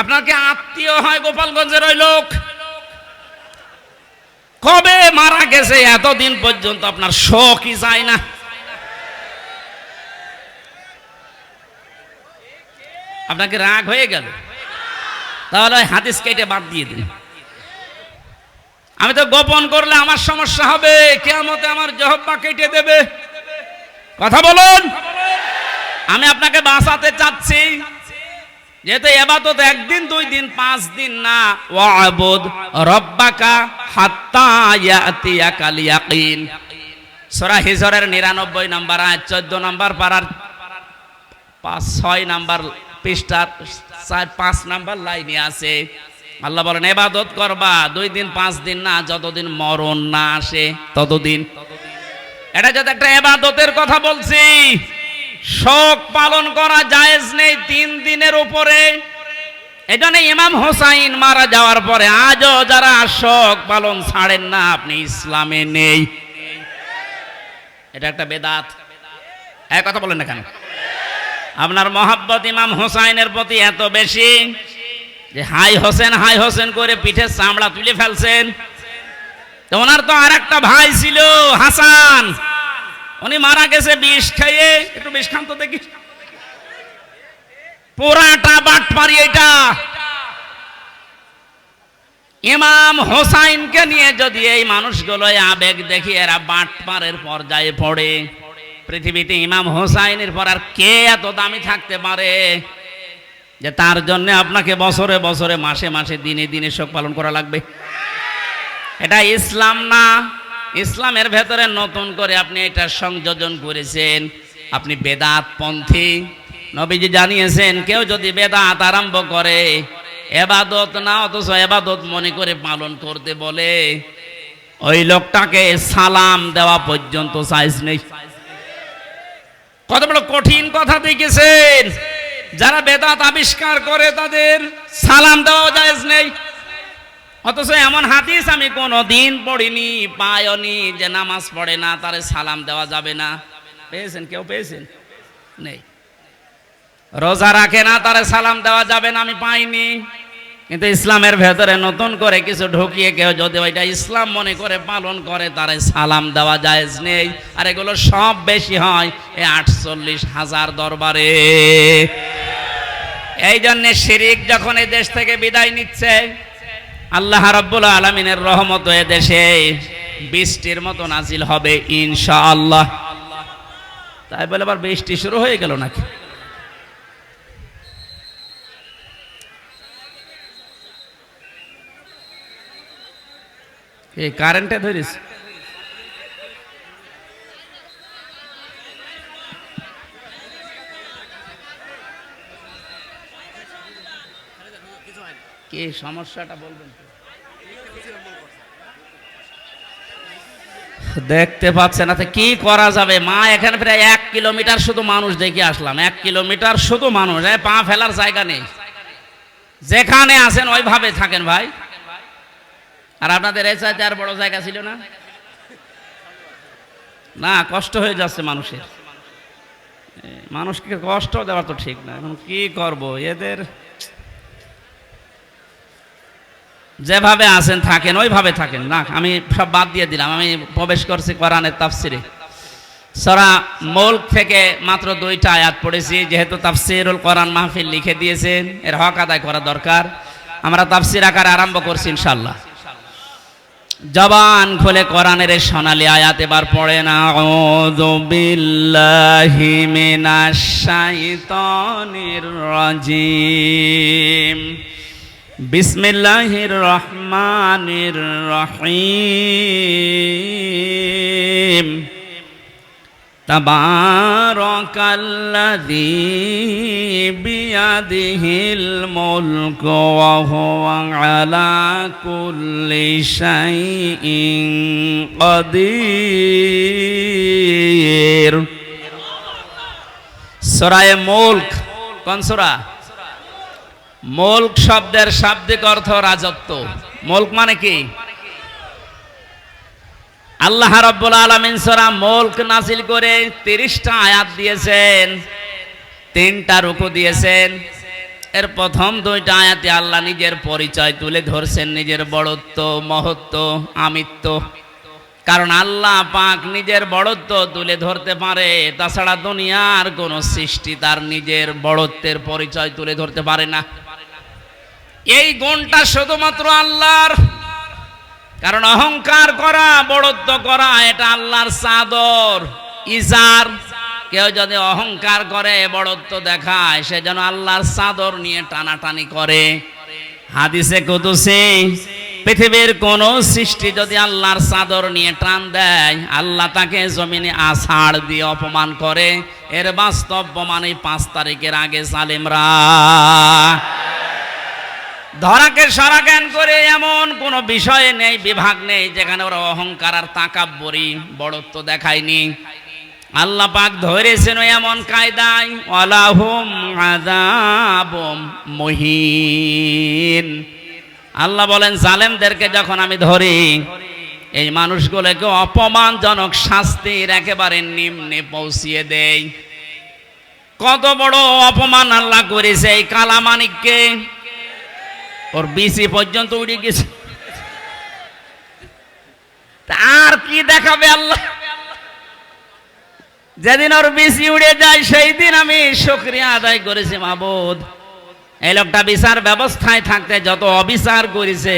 আপনার কি আত্মীয় হয় গোপালগঞ্জের ওই লোক। কবে মারা গেছে এতদিন পর্যন্ত আপনার শখই যায় না। আপনাকে রাগ হয়ে গেল। তাহলে ওই হাদিস কেটে বাদ দিয়ে দিন। আমি তো গোপন করলে আমার সমস্যা হবে কেমতে আমার জহব্বা কেটে দেবে। কথা বলুন। আমি আপনাকে বাঁচাতে চাচ্ছি। যেহেতু এবাদত একদিন, দুই দিন, পাঁচ দিন না। ওয়াবুদ রব্বাকা হাত্তা ইয়াতিয়াকাল ইয়াকিন। সূরা হিজরের 99 নম্বর আয়াত 14 নম্বর পারার পাঁচ, ছয় নাম্বার পৃষ্ঠার চার, পাঁচ নাম্বার লাইনে আছে। আল্লাহ বলেন, এবাদত করবা, দুই দিন, পাঁচ দিন না, যতদিন মরণ না আসে, ততদিন। এটা যদি একটা এবাদতের কথা বলছি শোক পালন করা জায়েজ নেই তিন দিনের উপরে। এজন্য ইমাম হোসাইন মারা যাওয়ার পরে আজও যারা শোক পালন ছাড়েন না, আপনি ইসলামে নেই। এটা একটা বেদাত। এক কথা বলেন না কেন? আপনার মহাব্বত ইমাম হোসাইনের প্রতি এত বেশি যে হাই হোসেন হাই হোসেন করে পিঠের চামড়া তুলে ফেলছেন। ওনার তো আর একটা ভাই ছিল হাসান। উনি মারা গেছে বিষ খেয়ে। একটু বিষ খান তো দেখি। পুরাটা বাট পারি এটা ইমাম হোসাইনকে নিয়ে যদি এই মানুষগুলো আবেগ দেখি, এরা বাটপারের পর্যায়ে পড়ে। পৃথিবীতে ইমাম হোসাইনের পর আর কে এত দামি থাকতে পারে? যে তার জন্য আপনাকে বছরে বছরে, মাসে মাসে, দিনে দিনে শোক পালন করা লাগবে। এটা ইসলাম না। ইসলামের ভেতরে নতুন করে আপনি এটা সংযোজন করেছেন। আপনি বেদাত পন্থী। নবীজি জানিয়েছেন, কেউ যদি বেদাত আরম্ভ করে, এবাদত না, অথচ এবাদত মনে করে পালন করতে বলে, ওই লোকটাকে সালাম দেওয়া পর্যন্ত সাইজ নেই। কত বড় কঠিন কথা দেখেছেন। যারা বেদাত আবিষ্কার করে তাদের সালাম দেওয়া জায়েজ নেই। অথচ এমন হাদিস আমি কোনো দিন পড়িনি পায়নি যে নামাজ পড়ে না, তারে সালাম দেওয়া যাবে না। পেয়েছেন কেউ? পেয়েছেন? নেই। রোজা রাখে না, তারে সালাম দেওয়া যাবে না, আমি পাইনি। কিন্তু ইসলামের ভেতরে নতুন করে কিছু ঢুকিয়ে কেউ যদি ওইটা ইসলাম মনে করে পালন করে, তারে সালাম দেওয়া যায় নেই। আর এগুলো সব বেশি হয় এই আটচল্লিশ হাজার দরবারে। এই জন্যে শিরিক যখন এই দেশ থেকে বিদায় নিচ্ছে আল্লাহ রাব্বুল আলমিনের রহমত এ দেশে বৃষ্টির মতো নাজিল হবে ইনশাআল্লাহ। তাই বলে আবার বৃষ্টি শুরু হয়ে গেল নাকি? এই কারেন্টে ধরিস। কি সমস্যাটা বলবেন দেখতে পাচ্ছেন তো কি করা যাবে? মা, এখানে প্রায় এক কিলোমিটার শুধু মানুষ দেখে আসলাম। এক কিলোমিটার শুধু মানুষ। এ পা ফেলার জায়গা নেই। যেখানে আছেন ওইভাবে থাকেন ভাই। আর আপনাদের এই চাইতে আর বড় জায়গা ছিল না? না, কষ্ট হয়ে যাচ্ছে মানুষের। মানুষকে কষ্ট দেওয়া তো ঠিক না। এখন কি করব? এদের যেভাবে আছেন, থাকেন, ওইভাবে থাকেন। না, আমি সব বাদ দিয়ে দিলাম। আমি প্রবেশ করছি কোরআনের তাফসিরে। সরা মৌল থেকে মাত্র দুইটা আয়াত পড়েছি, যেহেতু তাফসিরুল কোরআন মাহফিল লিখে দিয়েছেন, এর হক আদায় করা দরকার। আমরা তাফসির আকারে আরম্ভ করছি ইনশাল্লাহ জবান খুলে কোরআনের সোনালী আয়াত এবার পড়ে না আউযু বিল্লাহি মিনাশ শাইতানির রাজিম। বিসমিল্লাহির রহমানির রহিম। তবারকাল্লাযী বিয়াদিহিল মুলক ওয়া হুয়া আলা কুল্লি শাইইন কাদির। সূরা মুলক, কোন সূরা? মুল্ক শব্দের শাব্দিক অর্থ রাজত্ব। মুল্ক মানে কি? আল্লাহ রাব্বুল আলামিন সূরা মুলক নাজিল করে 30টা আয়াত দিয়েছেন, তিনটা রুকু দিয়েছেন। এর প্রথম দুইটা আয়াতে আল্লাহ নিজের পরিচয় তুলে ধরছেন, নিজের বড়ত্ব, মহত্ব, আমিত্ব। কারণ আল্লাহ পাক নিজের বড়ত্ব তুলে ধরতে পারে, তাছাড়া দুনিয়ার কোন সৃষ্টি তার নিজের বড়ত্বের পরিচয় তুলে ধরতে পারে না। এই গুণটা শুধুমাত্র আল্লাহর। কারণ অহংকার করা, বড়ত্ব করা, এটা আল্লাহর চাদর। ইজার, কেউ যদি অহংকার করে, বড়ত্ব দেখায়, সে যেন আল্লাহর চাদর নিয়ে টানাটানি করে। হাদিসে কুদুসে, পৃথিবীর কোন সৃষ্টি যদি আল্লাহর চাদর নিয়ে টান দেয়, আল্লাহ তাকে জমিনে আষাঢ় দিয়ে অপমান করে। এর বাস্তব প্রমাণ এই পাঁচ তারিখের আগে সালিমরা ধরাকে সারা জ্ঞান করে এমন কোনো বিষয় নেই, বিভাগ নেই, যেখানে ওরা অহংকার আর তাকাব্বরি বড়ত্ব দেখায়নি। আল্লাহ পাক ধরেছেন এমন কায়দায় আযাবুম মুহিন। আল্লাহ বলেন, জালেমদেরকে যখন আমি ধরি, এই মানুষগুলোকে অপমানজনক শাস্তির একেবারে নিম্নে পৌঁছিয়ে দেই। কত বড় অপমান আল্লাহ করেছে এই কালামানিককে। ওর বিসি পর্যন্ত উড়ে গেছে। আর কি দেখাবে আল্লাহ? যেদিন ওর বিসি উড়ে যায়, সেই দিন আমি শুক্রিয়া আদায় করেছি মাবুদ এই লোকটা বিচার ব্যবস্থায় থাকতে যত অবিচার করেছে,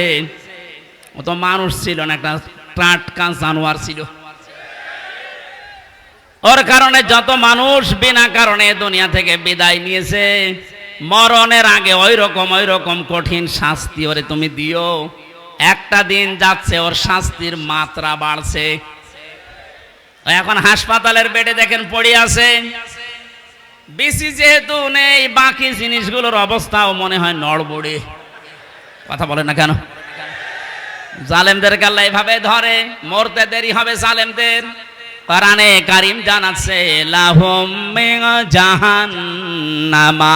ও তো মানুষ ছিল না, একটা টাটকা জানোয়ার ছিল। ওর কারণে যত মানুষ বিনা কারণে দুনিয়া থেকে বিদায় নিয়েছে মরণের আগে ওই রকম ওই রকম কঠিন শাস্তি ওরে তুমি দিও। একটা দিন যাচ্ছে, ওর শাস্তির মাত্রা বাড়ছে। এখন হাসপাতালের বেডে দেখেন পড়ে আছে। বেশি যেহেতু নেই, বাকি জিনিসগুলোর অবস্থাও মনে হয় নড়বড়ে। কথা বলে না কেন? জালেমদের গাল্লা এভাবে ধরে, মরতে দেরি হবে জালেমদের। কোরআনে কারিম জানাচ্ছে লাহুম মিন জাহান্নামা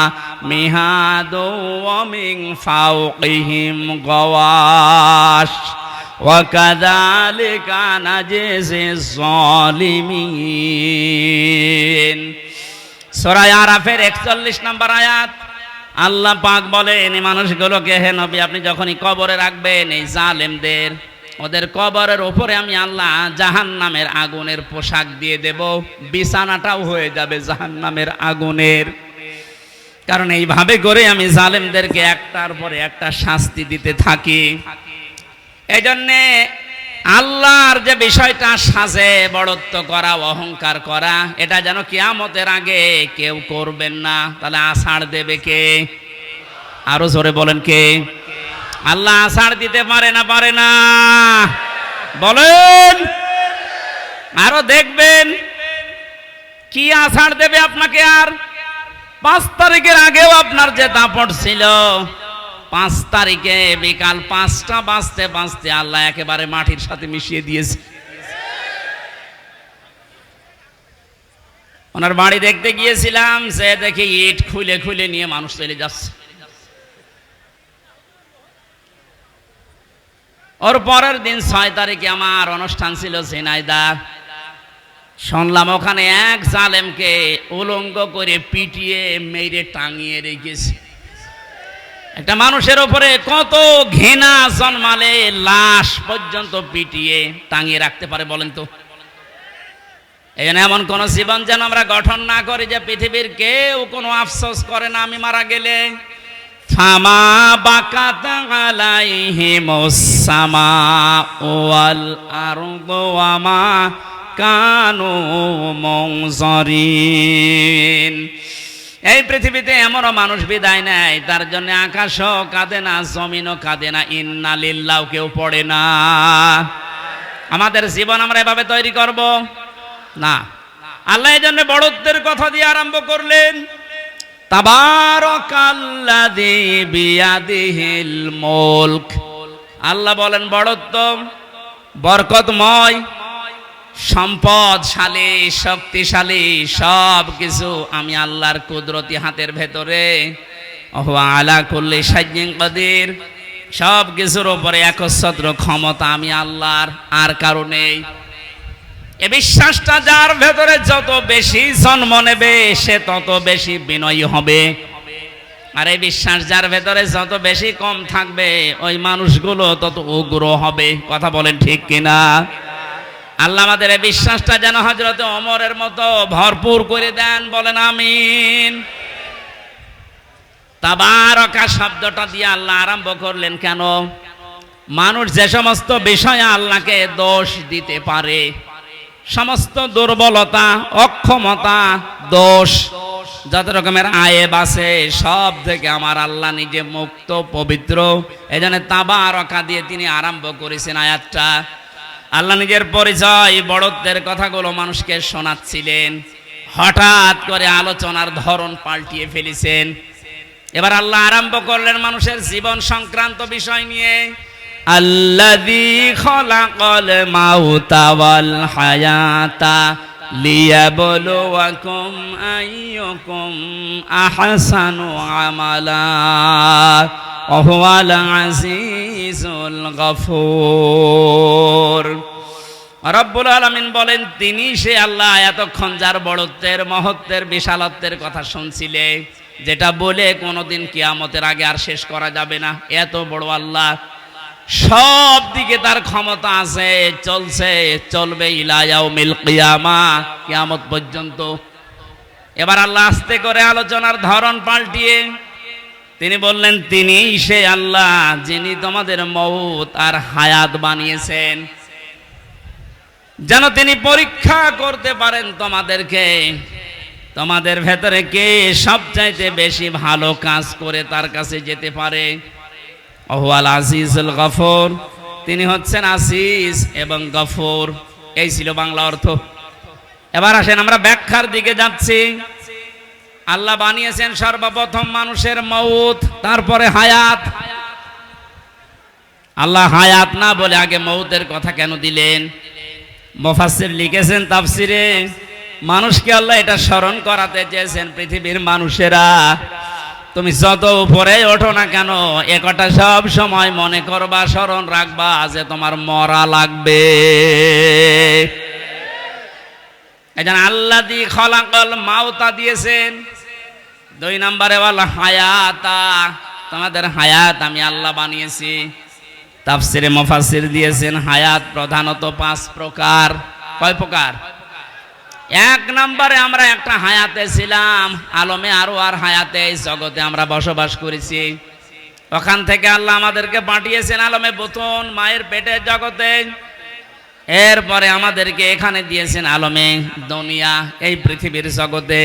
মিহাদু ওয়া মিন ফাওকিহিম গাওয়াশ وكذلك نجزي الظالمين সূরা আরাফের 41 নম্বর আয়াত আল্লাহ পাক বলেন এই মানুষগুলোকে হে নবী আপনি যখনই কবরে রাখবেন এই জালেমদের ওদের কবরের ওপরে আমি আল্লাহ জাহান্নামের আগুনের পোশাক দিয়ে দেব, বিছানাটাও হয়ে যাবে জাহান্নামের আগুনের। কারণ এইভাবে করে আমি জালেমদেরকে একটার পরে একটা শাস্তি দিতে থাকি। এই জন্যে আল্লাহর যে বিষয়টা সাজে, বড়ত্ব করা, অহংকার করা, এটা যেন কিয়ামতের আগে কেউ করবেন না। তাহলে আষাঢ় দেবে কে? আরও জোরে বলেন কে? আল্লাহ আষাঢ় দিতে পারে না পারে না। বলেন। আরও দেখবেন। কি আষাঢ় দেবে আপনাকে আর? পাঁচ তারিখের আগেও আপনার যে দাপট ছিল পাঁচ তারিখে বিকাল পাঁচটা বাজতে বাজতে আল্লাহ একেবারে মাটির সাথে মিশিয়ে দিয়েছে। ওনার বাড়ি দেখতে গিয়েছিলাম সে দেখে ইট খুলে খুলে নিয়ে মানুষ চলে যাচ্ছে। ওর পরের দিন ছয় তারিখে আমার অনুষ্ঠান ছিল ঝিনাইদা। শুনলাম ওখানে এক জালেমকে উলঙ্গ করে পিটিয়ে, মেরে টাঙিয়ে রেখেছে। একটা মানুষের উপরে কত ঘৃণা জন্মালে লাশ পর্যন্ত পিটিয়ে টাঙিয়ে রাখতে পারে বলেন তো? এই জন্য এমন কোন জীবন যেন আমরা গঠন না করি যে পৃথিবীর কেউ কোনো আফসোস করে না আমি মারা গেলে। ফামা বাকাত আলাইহিম সামা ওয়াল আরদু ওয়ামা কানু মুনজারিন। এই পৃথিবীতে এমনও মানুষ বিদায় নেয়, তার জন্য আকাশও কাঁদে না, জমিনও কাঁদে না, ইন্না লিল্লাও কেউ পড়ে না। আমাদের জীবন আমরা এভাবে তৈরি করব? না। আল্লাহ এই জন্য বড়ত্বের কথা দিয়ে আরম্ভ করলেন। আল্লাহ বলেন বড়ত্ব বরকতময়, সম্পদশালী, শক্তিশালী, সব কিছু আমি আল্লাহর কুদরতি হাতের ভেতরে। আলা করলে সব কিছুর ওপরে একচ্ছত্র ক্ষমতা আমি আল্লাহর, আর কারণেই এ বিশ্বাসটা যার ভেতরে যত বেশি জন্ম নেবে, সে তত বেশি বিনয়ী হবে। আর এই বিশ্বাস যার ভেতরে যত বেশি কম থাকবে, ওই মানুষগুলো তত উগ্র হবে। কথা বলেন ঠিক কিনা? আল্লাহ আমাদের এই বিশ্বাসটা যেন হজরত অমরের মতো ভরপুর করে দেন, বলেন আমিন। তাবারকা শব্দটা দিয়ে আল্লাহ আরম্ভ করলেন, কেন? মানুষ যে সমস্ত বিষয়ে আল্লাহকে দোষ দিতে পারে সমস্ত দুর্বলতা, অক্ষমতা, দোষ, যত রকমের আয়েব আছে, সব থেকে আমার আল্লাহ নিজে মুক্ত, পবিত্র। এই জন্য তাবারকা দিয়ে তিনি আরম্ভ করেছেন আয়াতটা। আল্লাহ নিজের পরিচয়, বড়ত্বের কথাগুলো মানুষকে শোনাচ্ছিলেন। হঠাৎ করে আলোচনার ধরন পাল্টিয়ে ফেলেছেন। এবার আল্লাহ আরম্ভ করলেন মানুষের জীবন সংক্রান্ত বিষয় নিয়ে। রব্বুল আলমিন বলেন, তিনি সে আল্লাহ এতক্ষণ যার বড়ত্বের, মহত্বের, বিশালত্বের কথা শুনছিলে যেটা বলে কোনোদিন কিয়ামতের আগে আর শেষ করা যাবে না। এত বড় আল্লাহ সব দিকে তার ক্ষমতা আছে, চলছে, চলবে ইলায়াও মিল কিয়ামা, কিয়ামত পর্যন্ত। এবার আল্লাহ আস্তে করে আলোচনার ধরন পাল্টিয়ে তিনি বললেন, তিনি সে আল্লাহ যিনি তোমাদের মৌত আর হায়াত বানিয়েছেন। যেন তিনি পরীক্ষা করতে পারেন তোমাদেরকে। তোমাদের ভেতরে কে সবচাইতে বেশি ভালো কাজ করে তার কাছে যেতে পারে? অহওয়াল আজিজুল গফর। তিনি হচ্ছেন আসিস এবং গফর। এই ছিল বাংলা অর্থ। এবার আসেন আমরা ব্যাখ্যার দিকে যাচ্ছি। আল্লাহ বানিয়েছেন সর্বপ্রথম মানুষের মৌত তারপরে হায়াত। আল্লাহ হায়াত না বলে আগে মৌতের কথা কেন দিলেন? মফাসির লিখেছেন তাফসিরে, মানুষকে আল্লাহ এটা স্মরণ করাতে চেয়েছেন পৃথিবীর মানুষেরা। তুমি যত উপরে ওঠো না কেন একটা সব সময় মনে করবা, স্মরণ রাখবা যে তোমার মরা লাগবে। এজন আল্লাহ দি খলাকল মাওতা দিয়েছেন। দুই নম্বরে বল হায়াতা, তোমাদের হায়াত আমি আল্লাহ বানিয়েছি। তাফসিরে মুফাসসির দিয়েছেন, হায়াত প্রধানত পাঁচ প্রকার। কয় প্রকার? এক নম্বরে আমরা একটা হায়াতে ছিলাম, আলমে আরও আর হায়াতে এই জগতে আমরা বসবাস করেছি। ওখান থেকে আল্লাহ আমাদেরকে পাঠিয়েছেন আলমে বোতন মায়ের পেটের জগতে। এরপরে আমাদেরকে এখানে দিয়েছেন আলমে দুনিয়া, এই পৃথিবীর জগতে।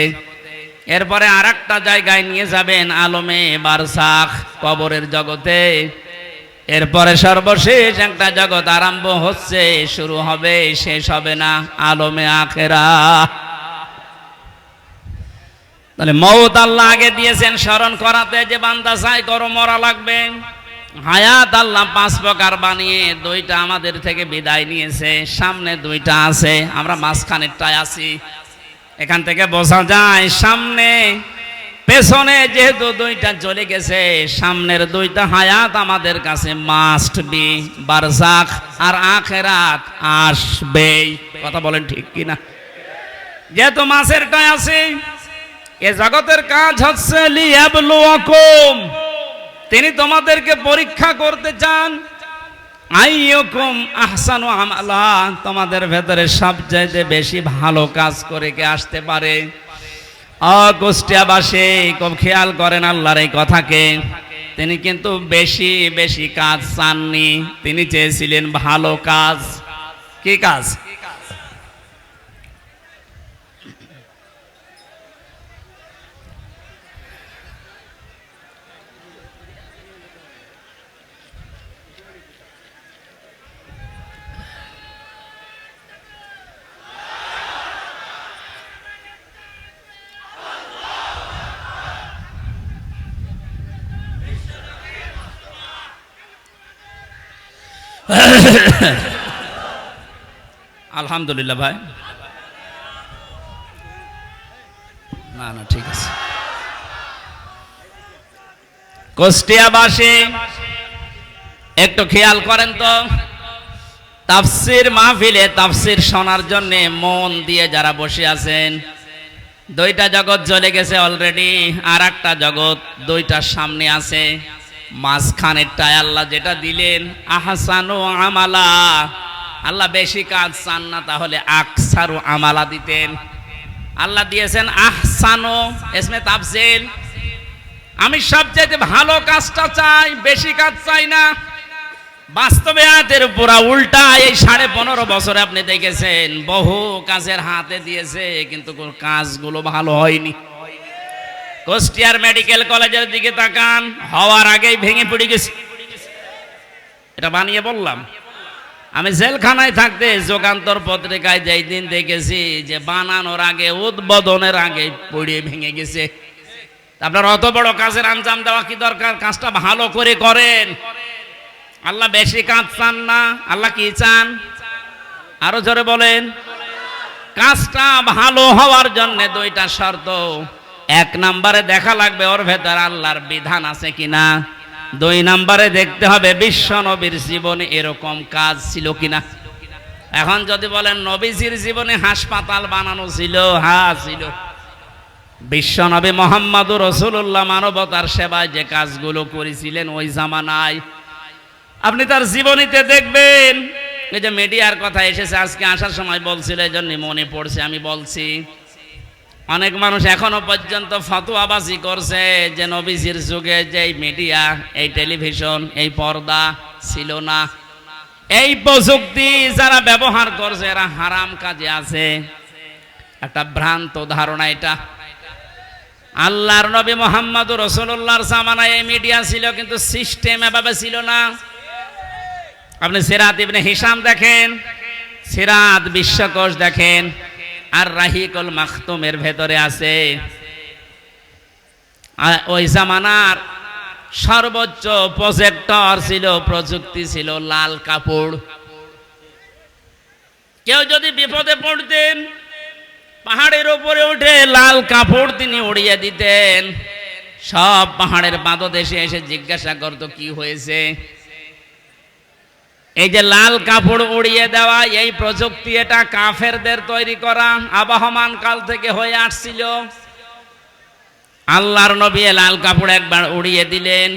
এরপরে আর একটা জায়গায় নিয়ে যাবেন আলমে বারসাখ কবরের জগতে। এরপরে সর্বশেষ একটা জগৎ আরম্ভ হচ্ছে, শুরু হবে, শেষ হবে না, আলমে আখেরা। তাহলে মৌত আল্লাহ আগে দিয়েছেন, স্মরণ করাতে যে বান্দা চাই করো মরা লাগবে। হায়াত আল্লাহ পাঁচ প্রকার বানিয়ে দুইটা আমাদের থেকে বিদায় নিয়েছে, সামনে দুইটা আছে, আমরা মাঝখানেরটায় আছি। এখান থেকে বোঝা যায়, সামনে পেছনে যেহেতু দুইটা চলে গেছে, সামনের দুইটা হায়াত আমাদের কাছে মাস্ট বি বারজাক আর আখেরাত আসবেই। কথা বলেন ঠিক কিনা? যেহেতু মাসেরটাই আছে, এ জগতের কাজ হচ্ছে লিয়াবলুয়াকুম তিনি তোমাদেরকে পরীক্ষা করতে চান, আইয়কুম আহসানু আমালা। তোমাদের ভেতরে সবচাইতে বেশি ভালো কাজ করে কে আসতে পারে? অকুষ্টিয়াবাসী খুব খেয়াল করেন আল্লাহর এই কথাকে। তিনি কিন্তু বেশি বেশি কাজ চাননি। তিনি চেয়েছিলেন ভালো কাজ। কি কাজ? আলহামদুলিল্লাহ ভাই। না না, ঠিক আছে। কুষ্টিয়াবাসী, একটু খেয়াল করেন তো। তাফসির মাহফিলে তাফসির শোনার জন্য মন দিয়ে যারা বসে আছেন, দুইটা জগৎ চলে গেছে অলরেডি আর একটা জগৎ দুইটার সামনে আছে। মাঝখানেরটায় আল্লাহ যেটা দিলেন, আহসানু আমালা। আল্লাহ বেশি কাজ চান না, তাহলে আকসারু আমালা দিতেন। আল্লাহ দিয়েছেন আহসানো এসমে তাফসিল। আমি সবচেয়ে ভালো কাজটা চাই, বেশি কাজ চাই না। বাস্তবে হাতের পুরা উল্টা, এই সাড়ে পনেরো বছরে আপনি দেখেছেন, বহু কাজের হাতে দিয়েছে, কিন্তু কাজগুলো ভালো হয়নি। কুষ্টিয়ার মেডিকেল কলেজের দিকে তাকান, হওয়ার আগেই ভেঙে পড়ে গেছে। এটা বানিয়ে বললাম। আমি জেলখানায় থাকতে যোগান্তর পত্রিকায় যেই দিন দেখেছি যে বানানোর আগে, উদ্বোধনের আগে পড়ে ভেঙে গেছে। আপনার অত বড় কাজের আঞ্জাম দেওয়া কি দরকার? কাজটা ভালো করে করেন। আল্লাহ বেশি কাজ চান না। আল্লাহ কি চান? আরও জোরে বলেন। কাজটা ভালো হওয়ার জন্য দুইটা শর্ত। এক নাম্বারে দেখা লাগবে ওর ভেতর আল্লাহর বিধান আছে কিনা? দুই নাম্বারে দেখতে হবে বিশ্ব নবীর জীবনে এরকম কাজ ছিল কিনা? এখন যদি বলেন নবীজির জীবনে হাসপাতাল বানানো ছিল, হা, ছিল। বিশ্ব নবী মোহাম্মদুর রসুল্লাহ মানবতার সেবায় যে কাজগুলো করেছিলেন ওই জামানায়। আপনি তার জীবনীতে দেখবেন, এই যে মিডিয়ার কথা এসেছে, আজকে আসার সময় বলছিল এই জন্য মনে পড়ছে, আমি বলছি। অনেক মানুষ এখনও পর্যন্ত ফতোয়াবাজি করছে যে নবীজির যুগে যে মিডিয়া এই টেলিভিশন এই পর্দা ছিল না। এই প্রযুক্তি যারা ব্যবহার করছে, এরা হারাম কাজে আছে। একটা ভ্রান্ত ধারণা এটা। আল্লাহর নবী মোহাম্মদ রসুল্লাহর জামানায় এই মিডিয়া ছিল, কিন্তু সিস্টেম এভাবে ছিল না। আপনি সিরাত ইবনে হিসাম দেখেন, সিরাত বিশ্বকোষ দেখেন আর রাহিকুল মাখতুমের ভেতরে আছে। ওই জামানার সর্বোচ্চ প্রজেক্টর ছিল, প্রযুক্তি ছিল লাল কাপড়। কেউ যদি বিপদে পড়তেন, পাহাড়ের উপরে উঠে লাল কাপড় তিনি উড়িয়ে দিতেন। সব পাহাড়ের পাদদেশে এসে জিজ্ঞাসা করতো, কি হয়েছে? এই যে লাল কাপড় উড়িয়ে দেওয়া, এই প্রযুক্তি এটা কাফেরদের তৈরি করা, আবহমান কাল থেকে হয়ে আসছিল। আল্লাহর নবী লাল কাপড় একবার উড়িয়ে দিলেন।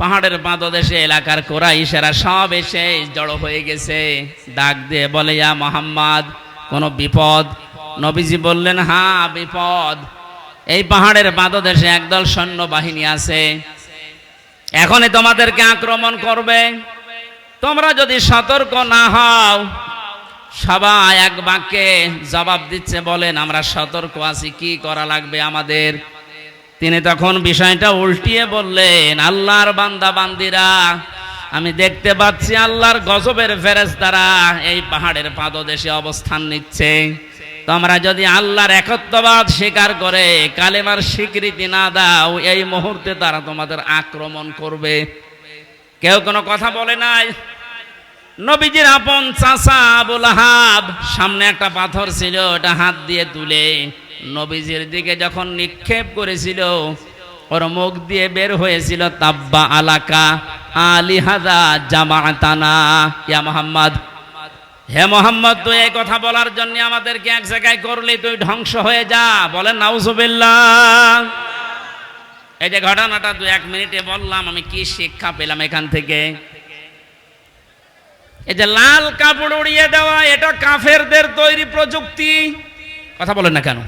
পাহাড়ের পাদদেশে এলাকার কোরাইশেরা সব এসে জড়ো হয়ে গেছে। ডাক দিয়ে বলে, ইয়া মোহাম্মদ, কোনো বিপদ? নবীজি বললেন হ্যাঁ বিপদ। এই পাহাড়ের পাদদেশে একদল সৈন্যবাহিনী আছে। এখনই তোমাদেরকে আক্রমণ করবে। তোমরা যদি সতর্ক না হও, সবাই এক বাক্যে জবাব দিচ্ছে, বলেন, আমরা সতর্ক আছি, কি করা লাগবে আমাদের? তিনি তখন বিষয়টা উল্টিয়ে বললেন, আল্লাহর বান্দা, বান্দিরা, আমি দেখতে পাচ্ছি আল্লাহর গজবের ফেরেশতারা এই পাহাড়ের পাদদেশে অবস্থান নিচ্ছে। তোমরা যদি আল্লাহর একত্ববাদ স্বীকার করে, কালেমার স্বীকৃতি না দাও, এই মুহূর্তে তারা তোমাদের আক্রমণ করবে। কেউ কোনো কথা বলে নাই। নবীজির আপন চাচা আবুল আহাব, সামনে একটা পাথর ছিল, ওটা হাত দিয়ে তুলে নবীজির দিকে যখন নিক্ষেপ করেছিল, ওর মুখ দিয়ে বের হয়েছিল, তাব্বা আলাকা আলী হাদা জামাতানা। ইয়া মোহাম্মদ, হে মোহাম্মদ, তুই এই কথা বলার জন্য আমাদেরকে এক জায়গায় করলে, তুই ধ্বংস হয়ে যা, বলেন নাউজুবিল্লাহ। এই যে ঘটনাটা দু এক মিনিটে বললাম, আমি কি শিক্ষা পেলাম এখান থেকে? এই যে লাল কাপড় উড়িয়ে দেওয়া, এটা কাফেরদের তৈরি প্রযুক্তি। কথা বলেন না কেন?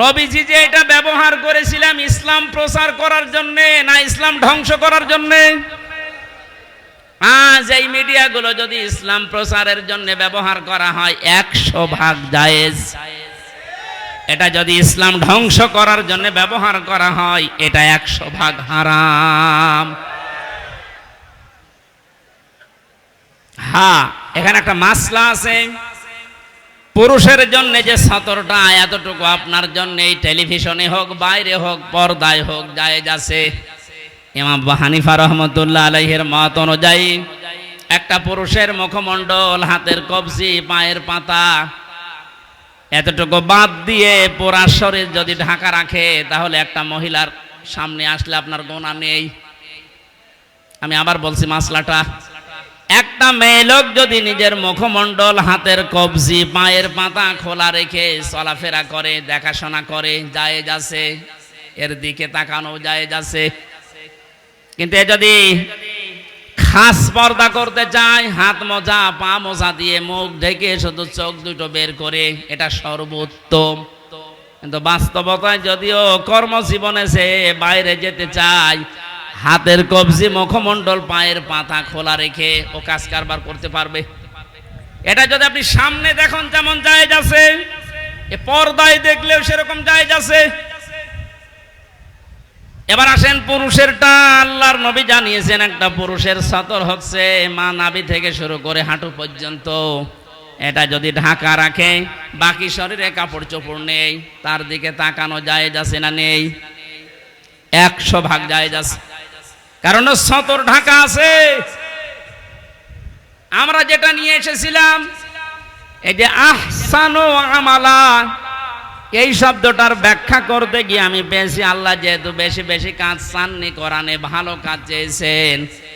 নবীজি যে এটা ব্যবহার করেছিলাম ইসলাম প্রচার করার জন্য, না ইসলাম ধ্বংস করার জন্য? আজ এই মিডিয়াগুলো যদি ইসলাম প্রচারের জন্য ব্যবহার করা হয়, একশো ভাগ জায়েজ। এটা যদি ইসলাম ধ্বংস করার জন্য ব্যবহার করা হয়, এটা একশো ভাগ হারাম। হ্যাঁ এখানে একটা মাসলা আছে। পুরুষের জন্য যে সতরটা এতটুকু আপনার জন্য এই টেলিভিশনে হোক, বাইরে হোক, পর্দায় হোক, জায়েজ আছে। ইমাম হানিফা রহমতুল্লাহ আলহের মত অনুযায়ী একটা পুরুষের মুখমণ্ডল, হাতের কবজি, পায়ের পাতা, এতটুকু বাদ দিয়ে পোড়া শরীর যদি ঢাকা রাখে, তাহলে একটা মহিলার সামনে আসলে আপনার গোনা নেই। আমি আবার বলছি মাসলাটা। একটা মেয়ে লোক যদি নিজের মুখমণ্ডল, হাতের কবজি, পায়ের পাতা খোলা রেখে চলাফেরা করে, দেখাশোনা করে যায় যাচ্ছে এর দিকে তাকানো যায় যাচ্ছে কিন্তু এ যদি খাস পর্দা করতে চায়, হাত মোজা, পা মোজা দিয়ে মুখ ঢেকে শুধু চোখ দুটো বের করে, এটা সর্বোত্তম। কিন্তু বাস্তবতায় যদিও কর্মজীবনে সে বাইরে যেতে চায় হাতের কবজি মুখমণ্ডল, পায়ের পাতা খোলা রেখে ও কাজ কারবার করতে পারবে। এটা যদি আপনি সামনে দেখুন, যেমন যাচ্ছে এ পর্দায় দেখলেও সেরকম যায় যাচ্ছে এবার আসেন পুরুষেরটা আল্লাহর নবী জানিয়েছেন, একটা পুরুষের সতর হচ্ছে মা নাবি থেকে শুরু করে হাঁটু পর্যন্ত। এটা যদি ঢাকা রাখে, বাকি শরীরে কাপড় চোপড় নেই, তার দিকে তাকানো যায় যাচ্ছে না নেই? একশো ভাগ যায় যাচ্ছে কারণ সতর ঢাকা আছে। আমরা যেটা নিয়ে এসেছিলাম, এই যে আহসানো আমালা, এই শব্দটার ব্যাখ্যা করতে গিয়ে আমি বেশি আল্লাহ যেহেতু বেশি বেশি কাজ চাননি, কোরআনে ভালো কাজ চেয়েছেন।